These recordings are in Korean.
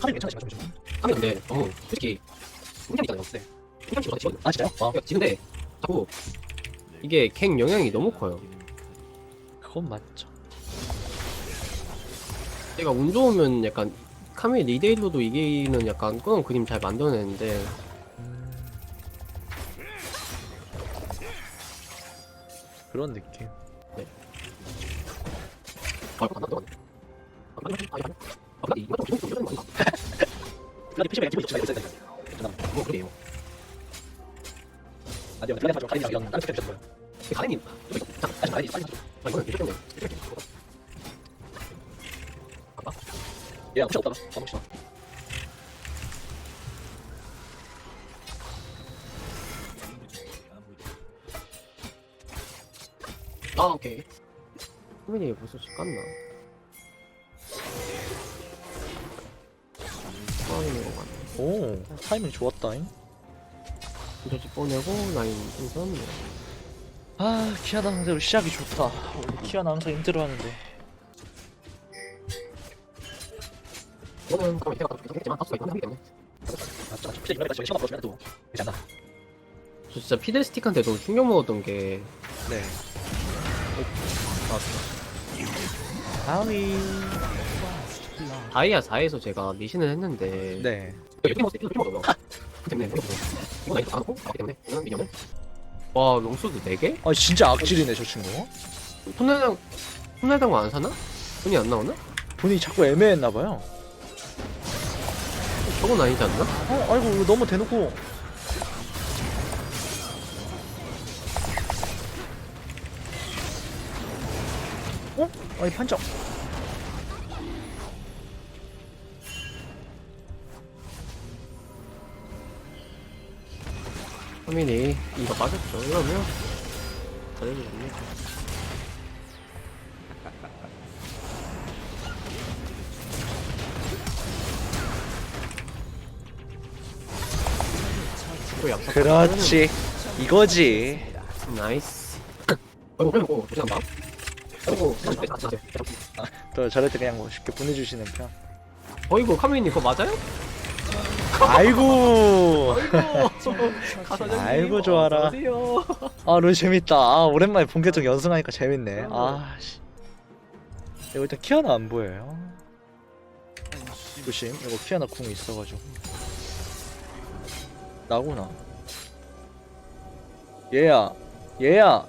카메라 괜찮으시죠? 좀. 하면 근데 너무 솔직히 풍향 있잖아요. 네. 풍향 치고 지거든요. 아 진짜요? 와 지는데 자꾸 이게 갱 영향이 너무 커요. 그건 맞죠. 제가 운 좋으면 약간 카메 리데일로도 이기는 약간 그런 그림 잘 만들어내는데 음. 그런 느낌. 아, 이거 안 나와. 아, 이거 안. 아, 근데 기분 좋지 말고 있어야 되니까. 뭐 그래요. 아니요, 플랜 가지고 가린이랑 이런 다른 스텝 주셨어요. 가렌님, 아니, 가린이 빨리. 아, 이거는 이렇게 이렇게 아까 얘 혹시 없다가 가봅시다. 아 오케이. 카메리 벌써 집 갔나? 타이밍 좋았다잉. 진짜 집 보내고 라인 좀 썼네. 아, 키아나 상대로 시작이 좋다. 원래 키아나 항상 힘들어하는데. 이거는 그럼 이때가 계속 했지만 다수가 있긴 하기 때문에. 맞죠, 맞죠. 플레이 이번에 시간 벌어주면 또 되지 않나? 저 진짜 피델스틱한테도 충격 먹었던 게 네. 다이아 4에서 제가 미신을 했는데 네. 이렇게 먹었을 때 이렇게 먹어요. 그 때문에 이거 나이도 안 때문에 이런 미녀는 와 롱소드 4개? 아, 진짜 악질이네, 저 친구. 손해당 손해당 거안 사나? 돈이 안 나오나? 돈이 자꾸 애매했나 봐요. 저건 아니지 않나? 어, 아이고, 이거 너무 대놓고. 어? 아니, 판정. 화면이 이거 빠졌죠. 이러면 잘해주겠네. 또 약속. 그렇지. 이거지. 나이스. 어이구 그리고 같이 같이 같이. 또 저럴 때 그냥 뭐 쉽게 보내주시는 편. 어이구 카메이님 그거 맞아요? 아이고. 아이고 좋아라. 아, 롤 재밌다. 아, 오랜만에 본격적 연승하니까 재밌네. 아, 씨. 이거 일단 키아나 안 보여요. 조심. 이거 키아나 궁이 있어가지고. 나구나. 얘야. 얘야.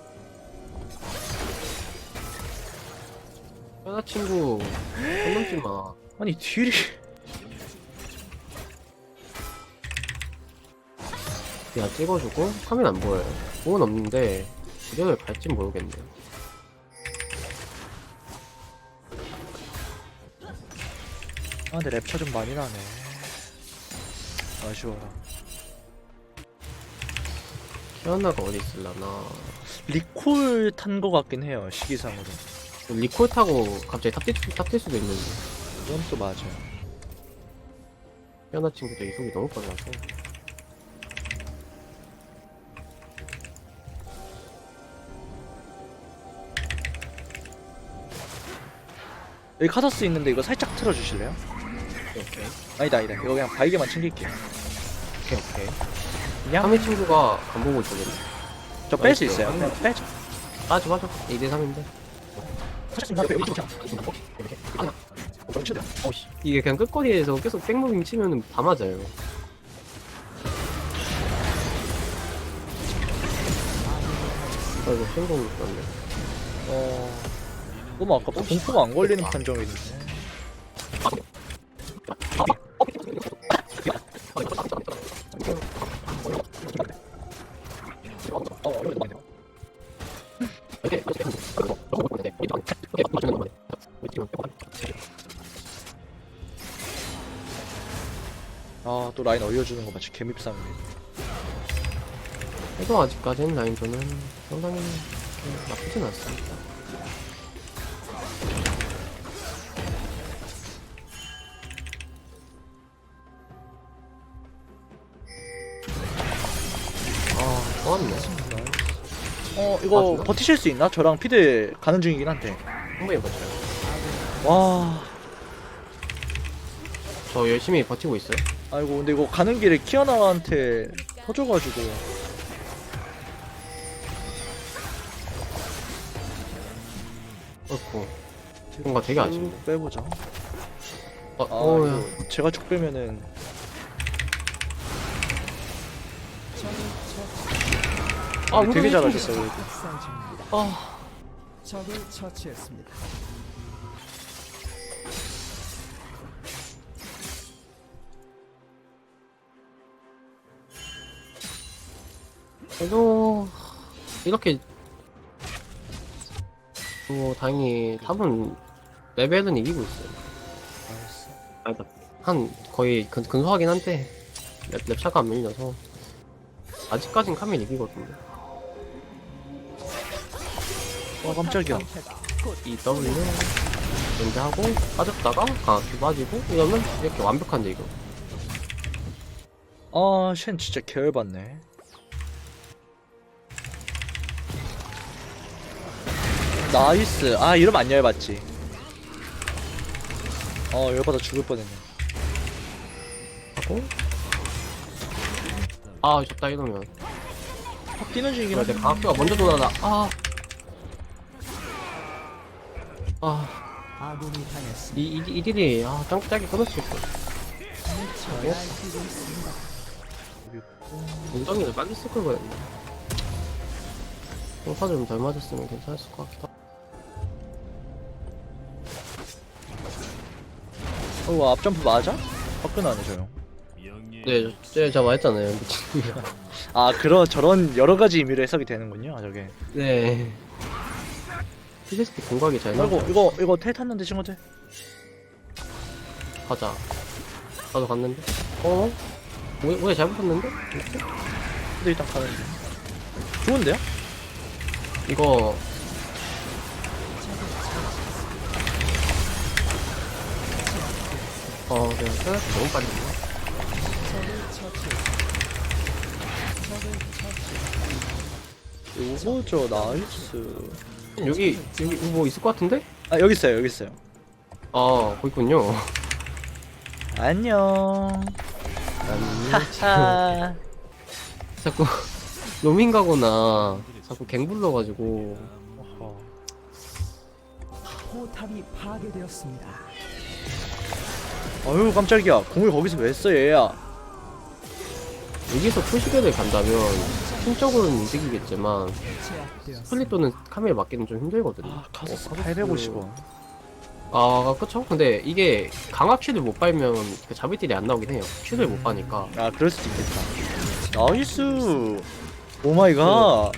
여자친구 손 넘지 마. 아니, 딜이. 내가 찍어주고 카메라 안 보여요. 공은 없는데 이력을 갈지 모르겠네. 아, 근데 랩차 좀 많이 나네. 아쉬워라. 키아나가 어디 있을라나. 리콜 탄 거 같긴 해요, 시기상으로. 리콜 타고 갑자기 수- 탑뛸 수도 있는데. 그건 또 맞아요. 키아나 친구도 이속이 너무 빨라서. 여기 카사스 있는데 이거 살짝 틀어주실래요? 오케이. 아니다, 아니다. 이거 그냥 바이게만 챙길게요. 오케이, 오케이. 그냥 카메 친구가 안 보고 있거든. 저 뺄수 나이스. 있어요. 그냥 빼죠. 맞아, 맞아. 2대3인데. 이게 그냥 끝거리에서 계속 백무빙 치면은 다 맞아요. 아이고, 신공 있었네. 어... 너무 아깝다. 공포가 안 걸리는 판정이 있네. 아, 또 라인 올려주는 거 마치 개밉상이네. 그래도 아직까지는 라인전은 상당히 나쁘진 않습니다. 이거 맞추나? 버티실 수 있나? 저랑 피드 가는 중이긴 한데. 한번 해보죠. 와. 저 열심히 버티고 있어요. 아이고 근데 이거 가는 길에 키아나한테 터져가지고 어이구. 뭔가 되게 아쉽네. 쭉 빼보자 어, 아 어우야. 이거 제가 쭉 빼면은 아, 되게 잘하셨어요. 아, 적을 처치했습니다. 그래도 이렇게 뭐 다행히 탑은 레벨은 이기고 있어요. 아니다. 한 거의 근, 근소하긴 한데 랩, 랩차가 안 밀려서 아직까진 카밀 이기거든요. 와 깜짝이야. 이 W 연대하고 빠졌다가 강하게 빠지고 이러면 이렇게 완벽한데 이거. 아쉔 진짜 개열받네. 나이스. 아 이러면 안 열받지. 어 열받아 죽을 뻔했네. 하고. 아 졌다 이러면. 확 뛰는 중이긴 한데 내 강학교가 먼저 돌아나 아. 아, 아군이 당했습니다. 이, 이, 이 딜이, 아, 짱짜게 끊었을 걸. 저야 뛰고 있습니다. 웅덩이를 빨리 쓸 걸 그랬네. 공사 좀덜 맞았으면 괜찮았을 것 같기도 하고. 어 앞점프 맞아? 화끈하네 저 형 네, 저- 저, 제가 말했잖아요. 미친놈이야. 아 그런 저런 여러 가지 의미로 해석이 되는군요 저게 네. 피드스틱 공각이 잘 아이고 나고 이거 이거 텔 탔는데 친구들 가자. 나도 갔는데. 어? 뭐, 뭐야, 잘못 탔는데? 근데 일단 가는 중 좋은데요? 이거. 어, 그냥 생각보다 너무 빨리 처치했습니다. 요거죠 나이스 여기, 여기 뭐 있을 것 같은데? 아 여기 있어요 여기 있어요 아, 거기 있군요. 안녕 난 하하 자꾸 로밍 가거나 자꾸 갱 불러가지고. 포탑이 파괴되었습니다. 아유 깜짝이야 공을 거기서 왜 써 얘야 여기서 푸시게를 간다면 팀적으로는 이득이겠지만 제압되었습니다. 스플릿 또는 카멜 맞기는 좀 힘들거든요. 아 어, 850원 아 그쵸? 근데 이게 강압 킬을 못 빨면 그 자비딜이 안 나오긴 해요. 킬을 못 빠니까. 아 그럴 수도 있겠다 나이스 오 마이갓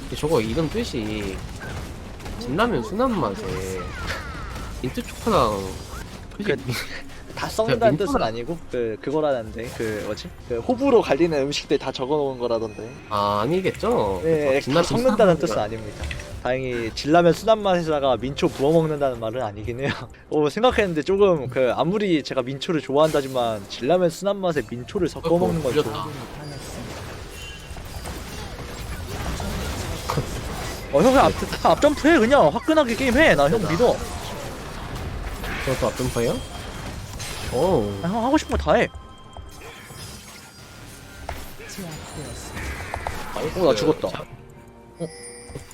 근데 저거 이름 뜻이 진라면 순한 맛에 민트 초코랑 그- 다 썩는다는 민트만- 뜻은 아니고 그 그거라는데 그 뭐지 그 호불호 갈리는 음식들 다 적어놓은 거라던데 아 아니겠죠? 네, 진라면 다 썩는다는 순한 뜻은 맛이라. 아닙니다 다행히 진라면 순한 맛에다가 민초 부어 먹는다는 말은 아니긴 해요 어, 생각했는데 조금 그 아무리 제가 민초를 좋아한다지만 진라면 순한 맛에 민초를 섞어 먹는 건 좀. 어, 형 그냥 앞, 앞 점프해 그냥 화끈하게 게임해 나 형 믿어 저것도 앞점퍼예요? 오 아, 형 하고 싶은 거 다해 제압되었습니다. 어, 나 죽었다. 자- 어?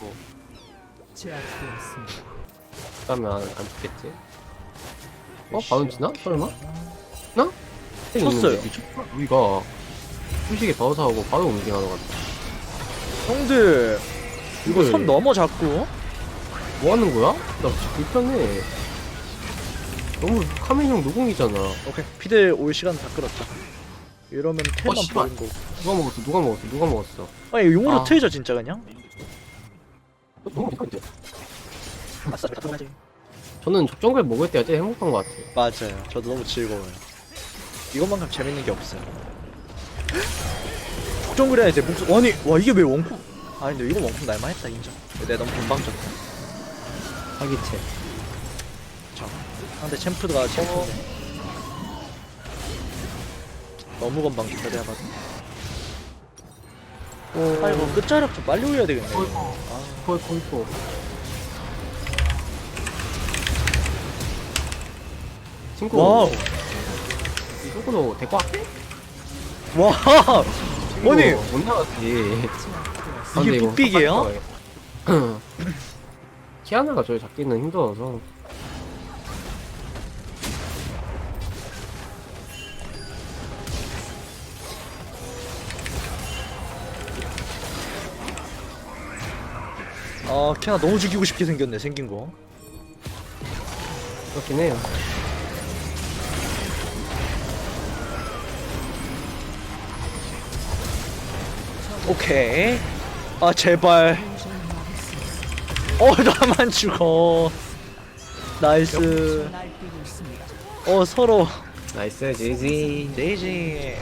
어, 제압되었습니다. 그러면 안 죽겠지? 어? 바운지나? 설마? 나? 쳤어요. 미쳤다. 우리가 후식에 바우사하고 바로 움직이는 것 같아. 형들 이거 선 넘어 자꾸 뭐 하는 거야? 나 진짜 불편해. 너무 카메형 노공이잖아. 오케이 피드 올 시간 다 끌었다 이러면 템만 어, 씨발. 버린 거고 누가 먹었어? 누가 먹었어? 누가 먹었어? 아니 용으로 아. 트이죠 진짜 그냥 어, 너무 이상한데? 아싸 가끔하지 저는 적정글 먹을 때가 제일 행복한 것 같아요. 맞아요 저도 너무 즐거워요 이것만큼 재밌는 게 없어요 걱정그래야 이제 목소 아니 와 이게 왜 원콤 아 근데 이거 원콤 날만 했다 인정 내가 너무 건방졌다 사기체. 자 상대 챔프가 챔프네 너무 건방졌다 내가 봐도 오, 아 이거 끝자락 좀 빨리 올려야 되겠네 어이구. 아, 거의 거의 또. 친구. 와우 이 정도로 될것 같아? 와 아니 못 나갔지. 아, 이게 근데 이거 빅빅이에요? 키아나가 저를 잡기는 힘들어서. 아 캐나 너무 죽이고 싶게 생겼네 생긴 거 그렇긴 해요. 오케이 아 제발 어 나만 죽어 나이스. 어 서로 나이스, 지지. 제이지